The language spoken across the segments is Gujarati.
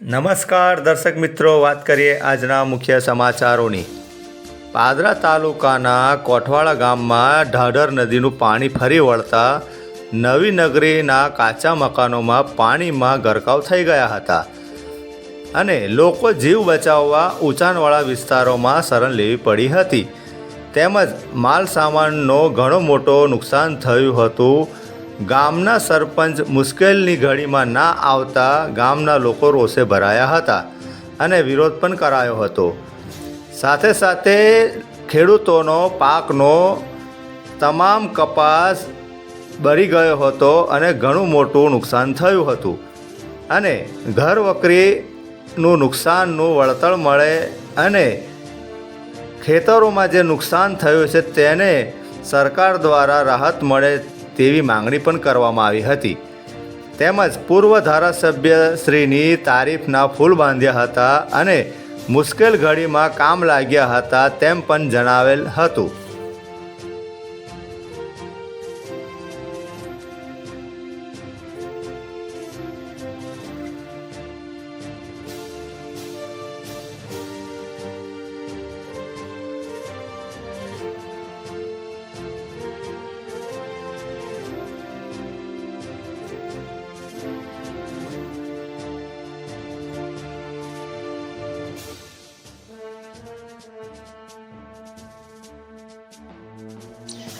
નમસ્કાર દર્શક મિત્રો, વાત કરીએ આજના મુખ્ય સમાચારોની. પાદરા તાલુકાના કોઠવાડા ગામમાં ઢાઢર નદીનું પાણી ફરી વળતા નવી નગરીના કાચા મકાનોમાં પાણીમાં ગરકાવ થઈ ગયા હતા. અને લોકો જીવ બચાવવા ઊંચાણવાળા વિસ્તારોમાં શરણ લેવી પડી હતી. તેમજ માલ સામાનનો ઘણો મોટો નુકસાન થયું હતું ગામના સરપંચ મુશ્કેલની ઘડીમાં ના આવતા ગામના લોકો રોષે ભરાયા હતા અને વિરોધ પણ કરાયો હતો. સાથે સાથે ખેડૂતોનો, પાકનો તમામ કપાસ બળી ગયો હતો અને ઘણું મોટું નુકસાન થયું હતું. અને ઘર વકરીનું નુકસાનનું વળતર મળે અને ખેતરોમાં જે નુકસાન થયું છે તેને સરકાર દ્વારા રાહત મળે તેવી માંગણી પણ કરવામાં આવી હતી. તેમજ પૂર્વ ધારાસભ્ય શ્રીની તારીફના ફૂલ બાંધ્યા હતા અને મુશ્કેલ ઘડીમાં કામ લાગ્યા હતા તેમ પણ જણાવેલ હતું.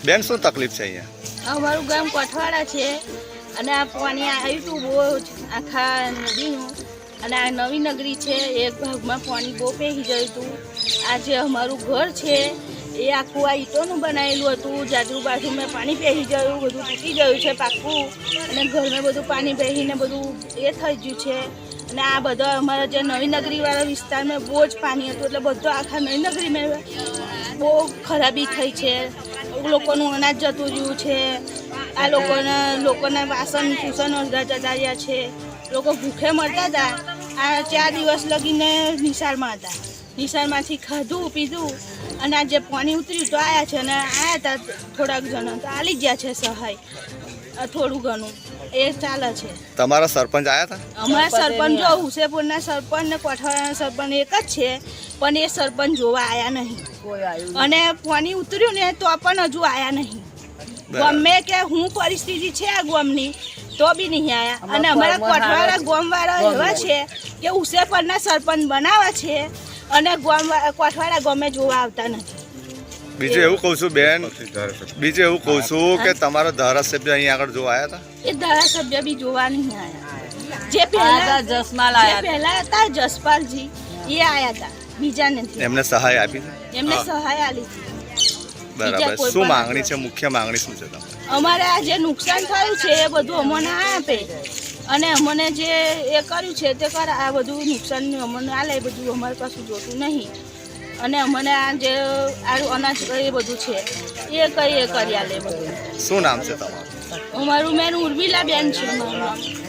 બેન, શું તકલીફ છે અહીંયા? અમારું ગામ કોઠવાડા છે. અને આ પાણી આવ્યું હતું બહુ આખા નદીનું. અને આ નવી નગરી છે એક ભાગમાં પાણી બહુ પહેરી ગયું હતું. આ જે અમારું ઘર છે, એ આખું આ ઈંટોનું બનાવેલું હતું. જાજુ બાજુમાં પાણી પહેરી ગયું, બધું તૂટી ગયું છે પાકું અને ઘરમાં બધું પાણી પહેરીને બધું એ થઈ ગયું છે. અને આ બધા અમારા જે નવી નગરીવાળા વિસ્તારમાં બહુ જ પાણી હતું. એટલે બધો આખા નવી નગરીમાં બહુ ખરાબી થઈ છે. લોકોનું અનાજ જતું રહ્યું છે. આ લોકોના લોકોના વાસણ કુસન જતા રહ્યા છે. લોકો ભૂખે મરતા હતા. આ ચાર દિવસ લગીને નિશાળમાં હતા. નિશાળમાંથી ખાધું, પીધું અને આ જે પાણી ઉતર્યું તો આવ્યા છે અને આવ્યા હતા થોડાક જણા. તો આલી ગયા છે સહાય. થોડું ઘણું. એ ચાલે છે. તમારા સરપંચ આવ્યા હતા? અમારા સરપંચ જો હુસેપુરના સરપંચ ને કોઠવાડાના સરપંચ એક જ છે પણ એ સરપંચ જોવા આવ્યા નહીં. અને પાણી ઉતર્યું ને તો પણ હજુ આયા નહીં. ગમે કે હું પરિસ્થિતિ છે આ ગામની તો બી નહીં આયા. અને અમારા કોઠવાડા ગામવાળા એવા છે કે ઉસેપરના સરપંચ બનાવે છે અને ગામ કોઠવાડા ગામે જોવા આવતા નથી. બીજું એવું કહું છું બેન. બીજું એવું કહું છું કે તમારા ધારાસભ્ય અહીંયા આગળ જોવા આવ્યા હતા? એ ધારાસભ્ય બી જોવા નહીં આયા. જે પહેલા જે પહેલા હતા જસપાલજી એ આયા હતા બીજા નથી એમને સહાય આપી એમને સહાય આપી બરાબર. શું માંગણી છે? મુખ્ય માંગણી શું છે તમારી? અમારે આ જે નુકસાન થયું છે એ બધું અમને આપે. અને અમને જે એ કર્યું છે તે કર આ બધું નુકસાન અમને આ લે બધું અમારે પાછું જોતું નહીં. અને અમને આ જે આ અનાજ એ બધું છે એ કઈ એ કરી આલે બધું. શું નામ છે તમારું? અમારું મેન ઉર્મિલા બેન છે મારું